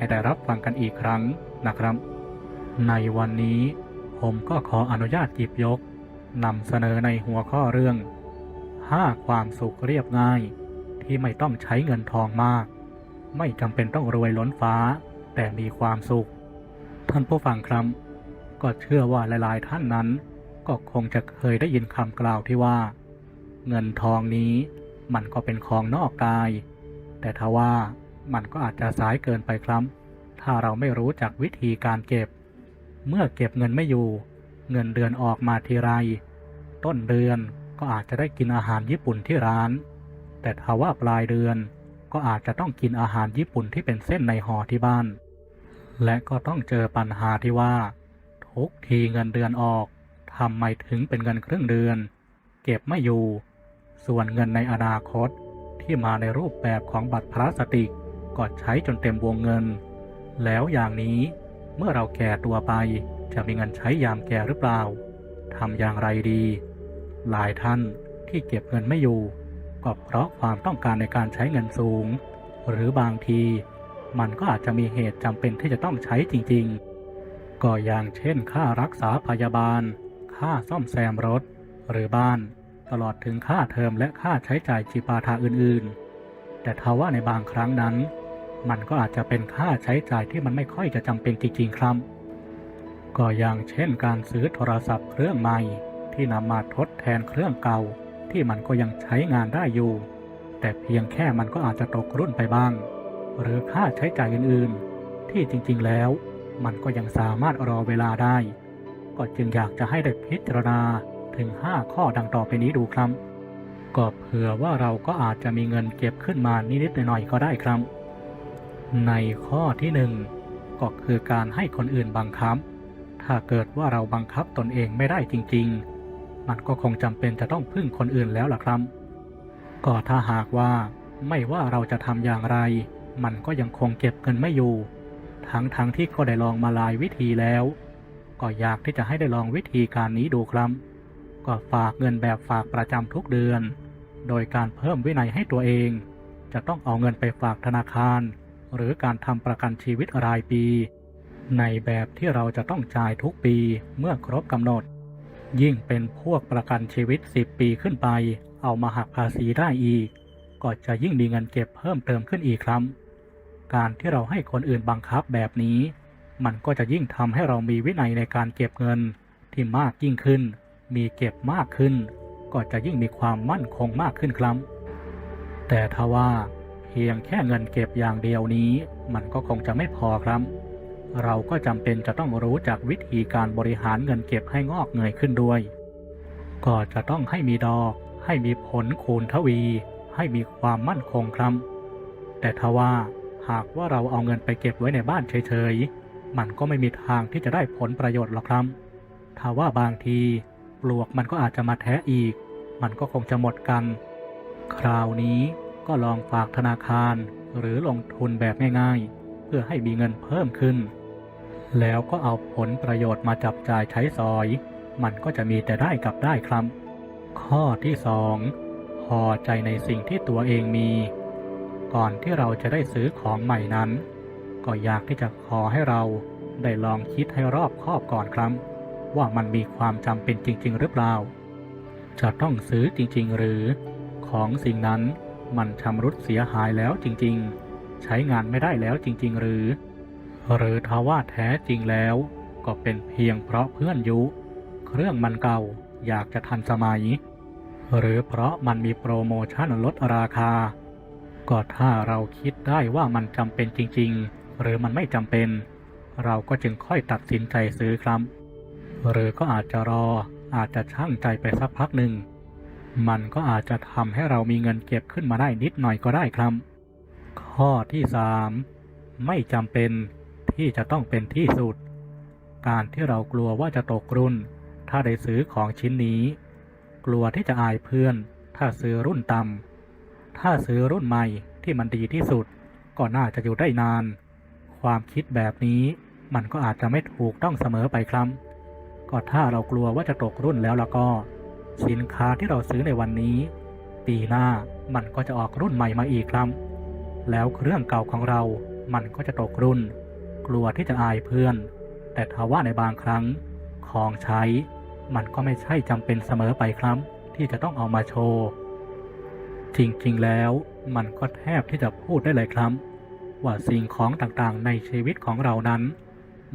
ให้ได้รับฟังกันอีกครั้งนะครับ ในวันนี้ผมก็ขออนุญาตหยิบยกนำเสนอในหัวข้อเรื่อง 5 ความสุขเรียบง่าย ที่ไม่ต้องใช้เงินทองมาก ไม่จำเป็นต้องรวยล้นฟ้า แต่มีความสุข ท่านผู้ฟังครับ ก็เชื่อว่าหลาย ๆ ท่านนั้น ก็คงจะเคยได้ยินคำกล่าวที่ว่า เงินทองนี้มันก็เป็นของนอกกาย แต่ทว่า มันก็อาจจะสายเกินไปครับ ถ้าเราไม่รู้จักวิธีการเก็บ เมื่อเก็บเงินไม่อยู่ เงินเดือนออกมาทีไร ต้นเดือนก็อาจจะได้กินอาหารญี่ปุ่นที่ร้าน แต่ถ้าว่าปลายเดือนก็อาจจะต้องกินอาหารญี่ปุ่นที่เป็นเส้นในห่อที่บ้าน และก็ต้องเจอปัญหาที่ว่า ทุกทีเงินเดือนออกทำไมถึงเป็นเงินครึ่งเดือน เก็บไม่อยู่ ส่วนเงินในอนาคตที่มาในรูปแบบของบัตรพลาสติก ก็ใช้จนเต็มวงเงิน แล้วอย่างนี้เมื่อเราแก่ตัวไปจะมีเงินใช้ยามแก่หรือเปล่าทำอย่างไรดี หลายท่านที่เก็บเงินไม่อยู่ ก็เพราะความต้องการในการใช้เงินสูง หรือบางที มันก็อาจจะมีเหตุจำเป็นที่จะต้องใช้จริงๆ ก็อย่างเช่น ค่ารักษาพยาบาล ค่าซ่อมแซมรถ หรือบ้าน ตลอดถึงค่าเทอมและค่าใช้จ่ายจิปาถาอื่นๆ แต่ทว่าในบางครั้งนั้น มันก็อาจจะเป็นค่าใช้จ่ายที่มันไม่ค่อยจะจำเป็นจริงๆครับ ก็อย่างเช่นการซื้อโทรศัพท์เครื่องใหม่ ที่นำมาทดแทนเครื่องเก่า ที่มันก็ยังใช้งานได้อยู่ แต่เพียงแค่มันก็อาจจะตกรุ่นไปบ้าง หรือค่าใช้จ่ายอื่นๆ ที่จริงๆแล้ว มันก็ยังสามารถรอเวลาได้ ก็จึงอยากจะให้ได้พิจารณาถึง 5 ข้อดังต่อไปนี้ดูครับก็เผื่อว่าเราก็อาจจะมีเงินเก็บขึ้นมานิดๆหน่อยๆก็ได้ครับ ในข้อที่หนึ่งก็คือการให้คนอื่นบังคับ ถ้าเกิดว่าเราบังคับตนเองไม่ได้จริง ๆ มันก็คงจำเป็นจะต้องพึ่งคนอื่นแล้วล่ะครับ ก็ถ้าหากว่าไม่ว่าเราจะทำอย่างไร มันก็ยังคงเก็บเงินไม่อยู่ ทั้งๆทที่ก็ได้ลองมาหลายวิธีแล้ว ก็อยากที่จะให้ได้ลองวิธีการนี้ดูครับ ก็ฝากเงินแบบฝากประจำทุกเดือน โดยการเพิ่มวินัยให้ตัวเอง จะต้องเอาเงินไปฝากธนาคาร หรือการทำประกันชีวิตรายปี ในแบบที่เราจะต้องจ่ายทุกปีเมื่อครบกำหนด ยิ่งเป็นพวกประกันชีวิต 10 ปีขึ้นไป เอามาหักภาษีได้อีก ก็จะยิ่งมีเงินเก็บเพิ่มเติมขึ้นอีกครับการที่เราให้คนอื่นบังคับแบบนี้ มันก็จะยิ่งทำให้เรามีวินัยในการเก็บเงินที่มากยิ่งขึ้น มีเก็บมากขึ้น ก็จะยิ่งมีความมั่นคงมากขึ้นครับ แต่ทว่า เพียงแค่เงินเก็บอย่างเดียวนี้ มันก็คงจะไม่พอครับ เราก็จำเป็นจะต้องรู้จักวิธีการบริหารเงินเก็บให้งอกเงยขึ้นด้วย ก็จะต้องให้มีดอก ให้มีผลคูณทวี ให้มีความมั่นคงครับ แต่ทว่าหากว่าเราเอาเงินไปเก็บไว้ในบ้านเฉยๆ มันก็ไม่มีทางที่จะได้ผลประโยชน์หรอกครับถ้าว่าบางทีปลวกมันก็อาจจะมาแท้อีก มันก็คงจะหมดกัน คราวนี้ ก็ลองฝากธนาคาร หรือลงทุนแบบง่ายๆ เพื่อให้มีเงินเพิ่มขึ้น แล้วก็เอาผลประโยชน์มาจับจ่ายใช้สอย มันก็จะมีแต่ได้กับได้ครับ ข้อที่สองพอใจในสิ่งที่ตัวเองมี ก่อนที่เราจะได้ซื้อของใหม่นั้น ก็อยากที่จะขอให้เราได้ลองคิดให้รอบคอบก่อนครับ ว่ามันมีความจำเป็นจริง ๆ หรือเปล่า จะต้องซื้อจริง ๆ หรือของสิ่งนั้น มันชำรุดเสียหายแล้วจริงๆ ใช้งานไม่ได้แล้วจริงๆ หรือ หรือทว่าแท้จริงแล้ว ก็เป็นเพียงเพราะเพื่อนยุ เครื่องมันเก่าอยากจะทันสมัย หรือเพราะมันมีโปรโมชั่นลดราคา ก็ถ้าเราคิดได้ว่ามันจำเป็นจริงๆ หรือมันไม่จำเป็น เราก็จึงค่อยตัดสินใจซื้อครับ หรือก็อาจจะรออาจจะช่างใจไปสักพักหนึ่ง มันก็อาจจะทำให้เรามีเงินเก็บขึ้นมาได้นิดหน่อยก็ได้ครับ ข้อที่3ไม่จำเป็นที่จะต้องเป็นที่สุด การที่เรากลัวว่าจะตกรุ่น ถ้าได้ซื้อของชิ้นนี้ กลัวที่จะอายเพื่อน ถ้าซื้อรุ่นต่ำถ้าซื้อรุ่นใหม่ที่มันดีที่สุด ก็น่าจะอยู่ได้นาน ความคิดแบบนี้มันก็อาจจะไม่ถูกต้องเสมอไปครับ ก็ถ้าเรากลัวว่าจะตกรุ่นแล้วแล้วก็ สินค้าที่เราซื้อในวันนี้ ปีหน้ามันก็จะออกรุ่นใหม่มาอีกครับ แล้วเครื่องเก่าของเรา มันก็จะตกรุ่น กลัวที่จะอายเพื่อน แต่ทว่าในบางครั้ง ของใช้ มันก็ไม่ใช่จำเป็นเสมอไปครับ ที่จะต้องเอามาโชว์ จริงๆแล้ว มันก็แทบที่จะพูดได้เลยครับ ว่าสิ่งของต่างๆในชีวิตของเรานั้น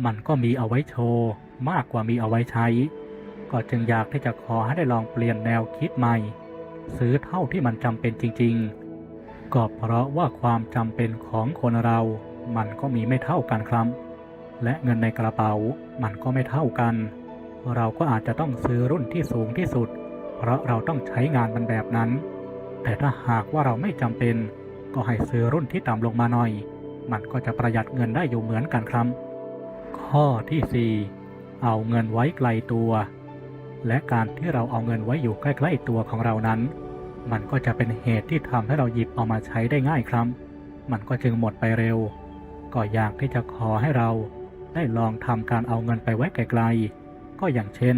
มันก็มีเอาไว้โชว์ มากกว่ามีเอาไว้ใช้ ก็จึงอยากที่จะขอให้ได้ลองเปลี่ยนแนวคิดใหม่ ซื้อเท่าที่มันจำเป็นจริง ๆ ก็เพราะว่าความจำเป็นของคนเรา มันก็มีไม่เท่ากันครับ และเงินในกระเป๋ามันก็ไม่เท่ากัน เราก็อาจจะต้องซื้อรุ่นที่สูงที่สุด เพราะเราต้องใช้งานมันแบบนั้น แต่ถ้าหากว่าเราไม่จำเป็น ก็ให้ซื้อรุ่นที่ต่ำลงมาหน่อย มันก็จะประหยัดเงินได้อยู่เหมือนกันครับ ข้อที่ 4 เอาเงินไว้ไกลตัว และการที่เราเอาเงินไว้อยู่ใกล้ๆตัวของเรานั้น มันก็จะเป็นเหตุที่ทำให้เราหยิบเอามาใช้ได้ง่ายครับ มันก็จึงหมดไปเร็ว ก็อยากที่จะขอให้เราได้ลองทำการเอาเงินไปไว้ไกลๆ ก็อย่างเช่น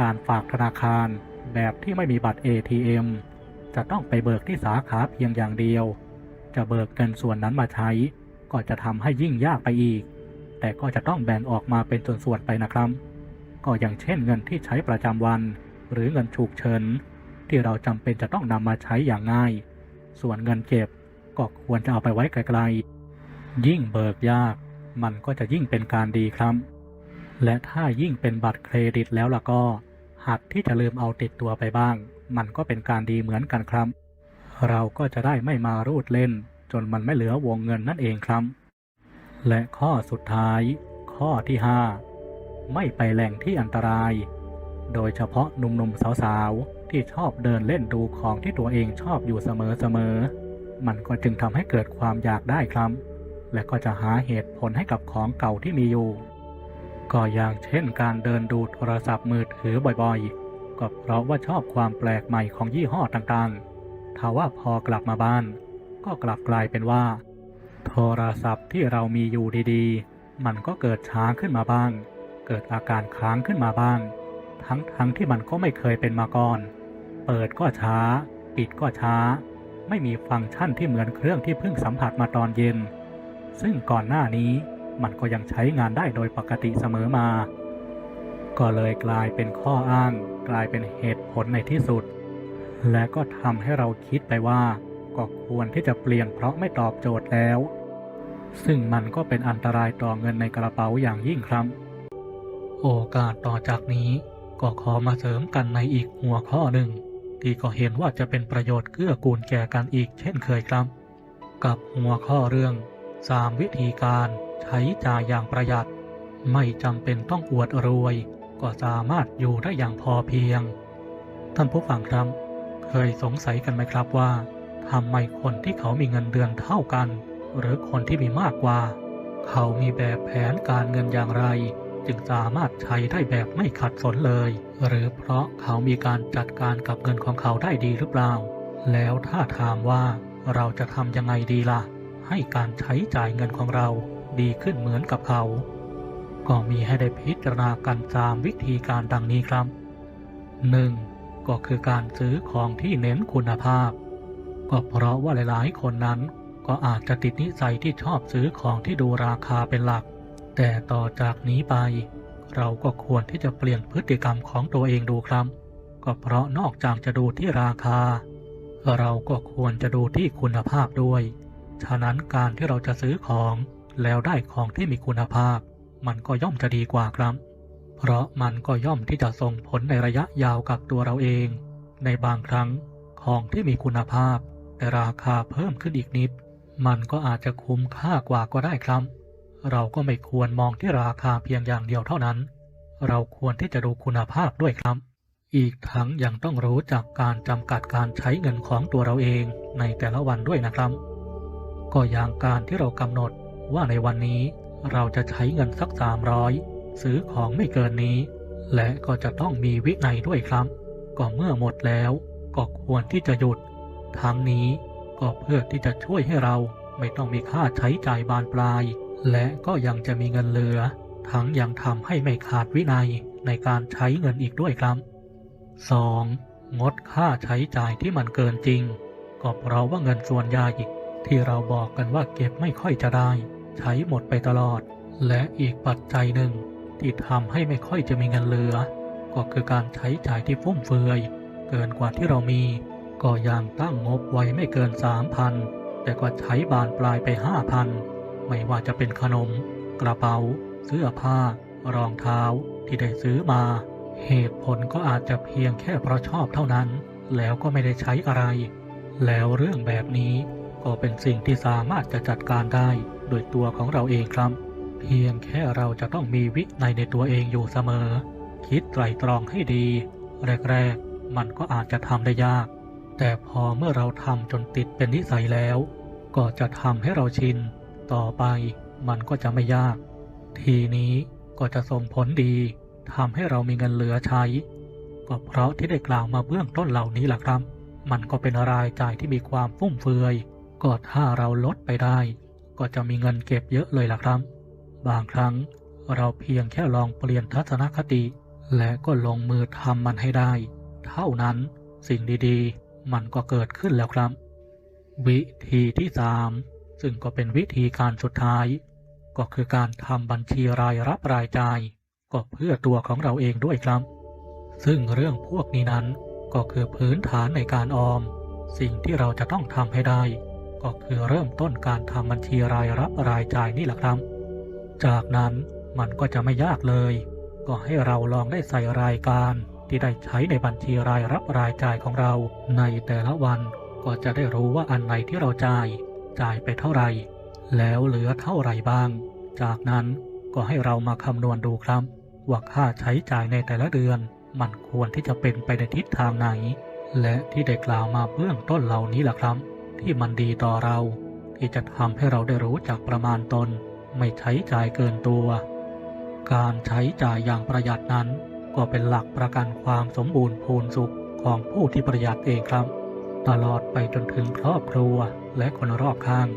การฝากธนาคารแบบที่ไม่มีบัตร ATM จะต้องไปเบิกที่สาขาเพียงอย่างเดียว จะเบิกเงินส่วนนั้นมาใช้ ก็จะทำให้ยิ่งยากไปอีก แต่ก็จะต้องแบ่งออกมาเป็นส่วนๆไปนะครับ ก็อย่างเช่นเงินที่ใช้ประจำวัน หรือเงินฉุกเฉินที่เราจำเป็นจะต้องนำมาใช้อย่างง่าย ส่วนเงินเก็บก็ควรจะเอาไปไว้ไกลๆ ยิ่งเบิกยาก มันก็จะยิ่งเป็นการดีครับ และถ้ายิ่งเป็นบัตรเครดิตแล้วล่ะก็หากที่จะลืมเอาติดตัวไปบ้าง มันก็เป็นการดีเหมือนกันครับ เราก็จะได้ไม่มารูดเล่น จนมันไม่เหลือวงเงินนั่นเองครับ และข้อสุดท้าย ข้อที่ 5 ไม่ไปแหล่งที่อันตราย โดยเฉพาะหนุ่มๆสาวๆ ที่ชอบเดินเล่นดูของที่ตัวเองชอบอยู่เสมอๆ มันก็จึงทำให้เกิดความอยากได้ครับ และก็จะหาเหตุผลให้กับของเก่าที่มีอยู่ ก็อย่างเช่นการเดินดูโทรศัพท์มือถือบ่อยๆ ก็เพราะว่าชอบความแปลกใหม่ของยี่ห้อต่างๆทว่าพอกลับมาบ้าน ก็กลับกลายเป็นว่า โทรศัพท์ที่เรามีอยู่ดีๆ มันก็เกิดช้าขึ้นมาบ้าง เกิดอาการค้างขึ้นมาบ้าง ทั้งๆทที่มันก็ไม่เคยเป็นมาก่อน เปิดก็ช้า ปิดก็ช้า ไม่มีฟังก์ชันที่เหมือนเครื่องที่เพิ่งสัมผัสมาตอนเย็น ซึ่งก่อนหน้านี้มันก็ยังใช้งานได้โดยปกติเสมอมา ก็เลยกลายเป็นข้ออ้าง กลายเป็นเหตุผลในที่สุด และก็ทำให้เราคิดไปว่า ก็ควรที่จะเปลี่ยนเพราะไม่ตอบโจทย์แล้ว ซึ่งมันก็เป็นอันตรายต่อเงินในกระเป๋าอย่างยิ่งครับ โอกาสต่อจากนี้ก็ขอมาเสริมกันในอีกหัวข้อหนึ่ง ที่ก็เห็นว่าจะเป็นประโยชน์เกื้อกูลแก่กันอีกเช่นเคยครับ กับหัวข้อเรื่อง 3 วิธีการใช้จ่ายอย่างประหยัด ไม่จำเป็นต้องอวดรวย ก็สามารถอยู่ได้อย่างพอเพียง ท่านผู้ฟังครับ เคยสงสัยกันไหมครับว่าทำไมคนที่เขามีเงินเดือนเท่ากัน หรือคนที่มีมากกว่า เขามีแบบแผนการเงินอย่างไร จึงสามารถใช้ได้แบบไม่ขัดสนเลย หรือเพราะเขามีการจัดการกับเงินของเขาได้ดีหรือเปล่า แล้วถ้าถามว่าเราจะทำยังไงดีล่ะ ให้การใช้จ่ายเงินของเราดีขึ้นเหมือนกับเขา ก็มีให้ได้พิจารณากันตามวิธีการดังนี้ครับ 1. ก็คือการซื้อของที่เน้นคุณภาพ ก็เพราะว่าหลายๆ คนนั้นก็อาจจะติดนิสัยที่ชอบซื้อของที่ดูราคาเป็นหลัก แต่ต่อจากนี้ไป เราก็ควรที่จะเปลี่ยนพฤติกรรมของตัวเองดูครับ ก็เพราะนอกจากจะดูที่ราคา เราก็ควรจะดูที่คุณภาพด้วย ฉะนั้นการที่เราจะซื้อของแล้วได้ของที่มีคุณภาพ มันก็ย่อมจะดีกว่าครับ เพราะมันก็ย่อมที่จะส่งผลในระยะยาวกับตัวเราเอง ในบางครั้งของที่มีคุณภาพ แต่ราคาเพิ่มขึ้นอีกนิด มันก็อาจจะคุ้มค่ากว่าก็ได้ครับ เราก็ไม่ควรมองที่ราคาเพียงอย่างเดียวเท่านั้น เราควรที่จะดูคุณภาพด้วยครับ อีกทั้งยังต้องรู้จักการจำกัดการใช้เงินของตัวเราเองในแต่ละวันด้วยนะครับ ก็อย่างการที่เรากำหนดว่าในวันนี้เราจะใช้เงินสัก 300 ซื้อของไม่เกินนี้ และก็จะต้องมีวินัยด้วยครับ ก็เมื่อหมดแล้วก็ควรที่จะหยุด ทั้งนี้ก็เพื่อที่จะช่วยให้เราไม่ต้องมีค่าใช้จ่ายบานปลาย และก็ยังจะมีเงินเหลือ ทั้งยังทำให้ไม่ขาดวินัยในการใช้เงินอีกด้วยครับ 2. งดค่าใช้จ่ายที่มันเกินจริง ก็เพราะว่าเงินส่วนใหญ่ที่เราบอกกันว่าเก็บไม่ค่อยจะได้ ใช้หมดไปตลอด และอีกปัจจัยหนึ่ง ที่ทำให้ไม่ค่อยจะมีเงินเหลือ ก็คือการใช้จ่ายที่ฟุ่มเฟือย เกินกว่าที่เรามี ก็ยังตั้งงบไว้ไม่เกิน 3,000 แต่ก็ใช้บานปลายไป 5,000 ไม่ว่าจะเป็นขนม กระเป๋า เสื้อผ้า รองเท้าที่ได้ซื้อมา เหตุผลก็อาจจะเพียงแค่เพราะชอบเท่านั้น แล้วก็ไม่ได้ใช้อะไร แล้วเรื่องแบบนี้ก็เป็นสิ่งที่สามารถจะจัดการได้โดยตัวของเราเองครับ เพียงแค่เราจะต้องมีวินัยในตัวเองอยู่เสมอ คิดไตรตรองให้ดี แรกๆ มันก็อาจจะทำได้ยาก แต่พอเมื่อเราทำจนติดเป็นนิสัยแล้ว ก็จะทำให้เราชิน ต่อไปมันก็จะไม่ยาก ทีนี้ก็จะส่งผลดีทำให้เรามีเงินเหลือใช้ ก็เพราะที่ได้กล่าวมาเบื้องต้นเหล่านี้แหละครับ มันก็เป็นรายจ่ายที่มีความฟุ่มเฟือย ก็ถ้าเราลดไปได้ ก็จะมีเงินเก็บเยอะเลยล่ะครับ บางครั้งเราเพียงแค่ลองเปลี่ยนทัศนคติ และก็ลงมือทำมันให้ได้ เท่านั้นสิ่งดีๆ มันก็เกิดขึ้นแล้วครับ วิธีที่สาม ซึ่งก็เป็นวิธีการสุดท้าย ก็คือการทำบัญชีรายรับรายจ่าย ก็เพื่อตัวของเราเองด้วยครับ ซึ่งเรื่องพวกนี้นั้นก็คือพื้นฐานในการออม สิ่งที่เราจะต้องทำให้ได้ ก็คือเริ่มต้นการทำบัญชีรายรับรายจ่ายนี่แหละครับ จากนั้นมันก็จะไม่ยากเลย ก็ให้เราลองได้ใส่รายการที่ได้ใช้ในบัญชีรายรับรายจ่ายของเรา ในแต่ละวันก็จะได้รู้ว่าอันไหนที่เราจ่าย จ่ายไปเท่าไหร่ แล้วเหลือเท่าไหร่บ้าง จากนั้นก็ให้เรามาคำนวณดูครับ ว่าค่าใช้จ่ายในแต่ละเดือน มันควรที่จะเป็นไปในทิศทางไหน และที่ได้กล่าวมาเบื้องต้นเหล่านี้แหละครับ ที่มันดีต่อเรา ที่จะทำให้เราได้รู้จักประมาณตน ไม่ใช้จ่ายเกินตัว การใช้จ่ายอย่างประหยัดนั้น ก็เป็นหลักประกันความสมบูรณ์พูนสุขของผู้ที่ประหยัดเองครับ ตลอดไปจนถึงครอบครัวและคนรอบข้าง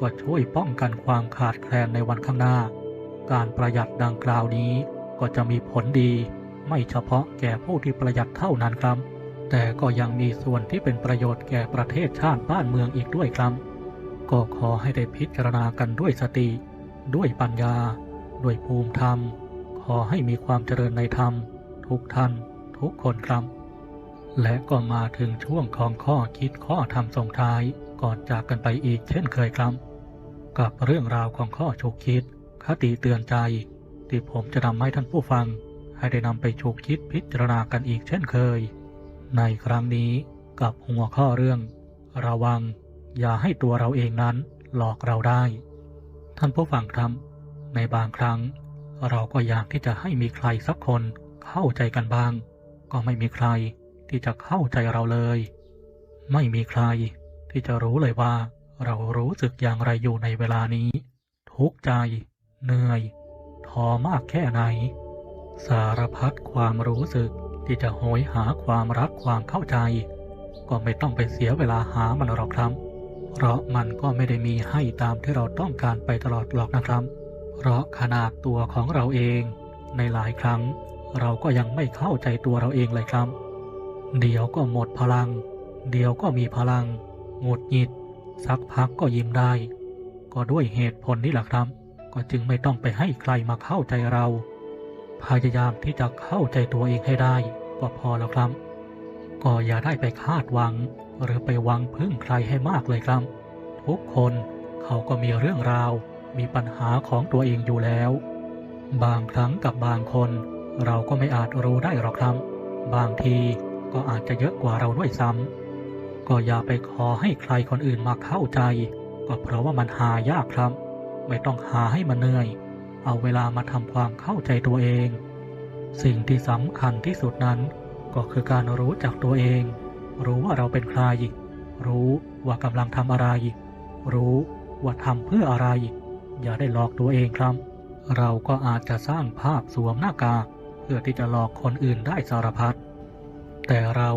ก็ช่วยป้องกันความขาดแคลนในวันข้างหน้า การประหยัดดังกล่าวนี้ก็จะมีผลดี ไม่เฉพาะแก่ผู้ที่ประหยัดเท่านั้นครับ แต่ก็ยังมีส่วนที่เป็นประโยชน์แก่ประเทศชาติบ้านเมืองอีกด้วยครับ ก็ขอให้ได้พิจารณากันด้วยสติ ด้วยปัญญา ด้วยภูมิธรรม ขอให้มีความเจริญในธรรม ทุกท่าน ทุกคนครับ และก็มาถึงช่วงของข้อคิดข้อธรรมส่งท้ายก่อนจากกันไปอีกเช่นเคยครับ กับเรื่องราวของข้อฉุกคิด คติเตือนใจ ที่ผมจะนำให้ท่านผู้ฟัง ให้ได้นำไปฉุกคิดพิจารณากันอีกเช่นเคย ในครั้งนี้กับหัวข้อเรื่อง ระวัง อย่าให้ตัวเราเองนั้นหลอกเราได้ ท่านผู้ฟังครับ ในบางครั้ง เราก็อยากที่จะให้มีใครสักคนเข้าใจกันบ้าง ก็ไม่มีใคร ที่จะเข้าใจเราเลย ไม่มีใครที่จะรู้เลยว่า เรารู้สึกอย่างไรอยู่ในเวลานี้ ทุกใจ เหนื่อยท้อมากแค่ไหน สารพัดความรู้สึกที่จะโหยหาความรักความเข้าใจ ก็ไม่ต้องไปเสียเวลาหามันหรอกครับ เพราะมันก็ไม่ได้มีให้ตามที่เราต้องการไปตลอดหรอกนะครับ เพราะขนาดตัวของเราเอง ในหลายครั้ง เราก็ยังไม่เข้าใจตัวเราเองเลยครับ เดี๋ยวก็หมดพลัง เดี๋ยวก็มีพลังหงุดหงิด สักพักก็ยิ้มได้ ก็ด้วยเหตุผลนี้แหละครับ ก็จึงไม่ต้องไปให้ใครมาเข้าใจเรา พยายามที่จะเข้าใจตัวเองให้ได้ ก็พอแล้วครับ ก็อย่าได้ไปคาดหวัง หรือไปหวังพึ่งใครให้มากเลยครับ ทุกคนเขาก็มีเรื่องราว มีปัญหาของตัวเองอยู่แล้ว บางครั้งกับบางคน เราก็ไม่อาจรู้ได้หรอกครับ บางที ก็อาจจะเยอะกว่าเราด้วยซ้ำ ก็อย่าไปขอให้ใครคนอื่นมาเข้าใจ ก็เพราะว่ามันหายากครับ ไม่ต้องหาให้มันเหนื่อย เอาเวลามาทำความเข้าใจตัวเอง สิ่งที่สำคัญที่สุดนั้น ก็คือการรู้จักตัวเอง รู้ว่าเราเป็นใคร รู้ว่ากำลังทำอะไร รู้ว่าทำเพื่ออะไร อย่าได้หลอกตัวเองครับ เราก็อาจจะสร้างภาพสวมหน้ากากเพื่อที่จะหลอกคนอื่นได้สารพัด แต่เรา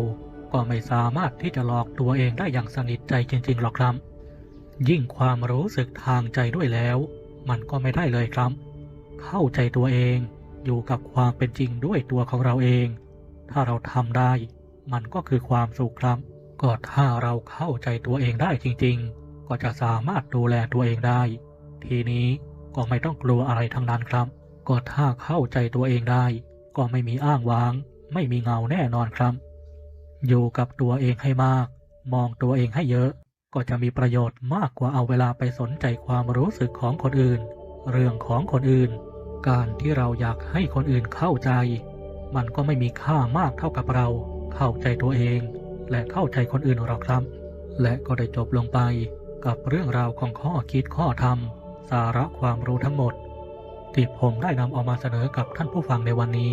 ก็ไม่สามารถที่จะหลอกตัวเองได้อย่างสนิทใจจริงๆหรอกครับ ยิ่งความรู้สึกทางใจด้วยแล้ว มันก็ไม่ได้เลยครับ เข้าใจตัวเองอยู่กับความเป็นจริงด้วยตัวของเราเอง ถ้าเราทำได้ มันก็คือความสุขครับ ก็ถ้าเราเข้าใจตัวเองได้จริงๆ ก็จะสามารถดูแลตัวเองได้ ทีนี้ก็ไม่ต้องกลัวอะไรทั้งนั้นครับ ก็ถ้าเข้าใจตัวเองได้ ก็ไม่มีอ้างว้าง ไม่มีเงาแน่นอนครับ อยู่กับตัวเองให้มาก มองตัวเองให้เยอะ ก็จะมีประโยชน์มากกว่าเอาเวลาไปสนใจความรู้สึกของคนอื่น เรื่องของคนอื่น การที่เราอยากให้คนอื่นเข้าใจ มันก็ไม่มีค่ามากเท่ากับเรา เข้าใจตัวเอง และเข้าใจคนอื่นหรอกครับ และก็ได้จบลงไปกับเรื่องราวของข้อคิดข้อธรรม สาระความรู้ทั้งหมด ที่ผมได้นำเอามาเสนอกับท่านผู้ฟังในวันนี้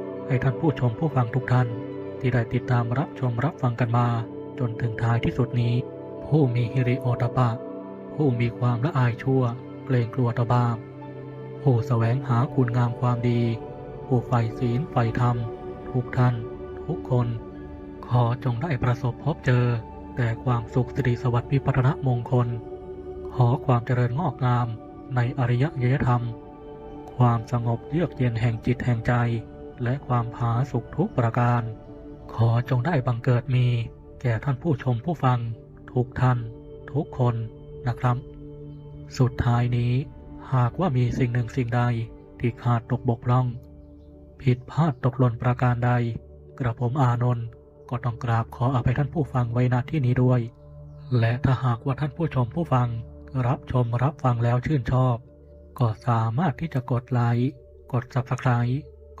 ให้ท่านผู้ชมผู้ฟังทุกท่าน ที่ได้ติดตามรับชมรับฟังกันมา จนถึงท้ายที่สุดนี้ ผู้มีฮิริโอตปะ ผู้มีความละอายชั่ว เกรงกลัวตบาปผู้แสวงหาคุณงามความดี ผู้ใฝ่ศีลใฝ่ธรรม ทุกท่าน ทุกคน ขอจงได้ประสบพบเจอ แต่ความสุขสิริสวัสดิ์วิปัฒนมงคล ขอความเจริญงอกงามในอริยยธรรม ความสงบเยือกเย็นแห่งจิตแห่งใจ และความผาสุขทุกประการ ขอจงได้บังเกิดมี แก่ท่านผู้ชมผู้ฟัง ทุกท่าน ทุกคนนะครับ สุดท้ายนี้ หากว่ามีสิ่งหนึ่งสิ่งใดที่ขาดตกบกพร่อง ผิดพลาดตกหล่นประการใด กระผมอานนท์ก็ต้องกราบขออภัยท่านผู้ฟังไว้ณที่นี้ด้วย และถ้าหากว่าท่านผู้ชมผู้ฟัง รับชมรับฟังแล้วชื่นชอบ ก็สามารถที่จะกดไลค์กด Subscribe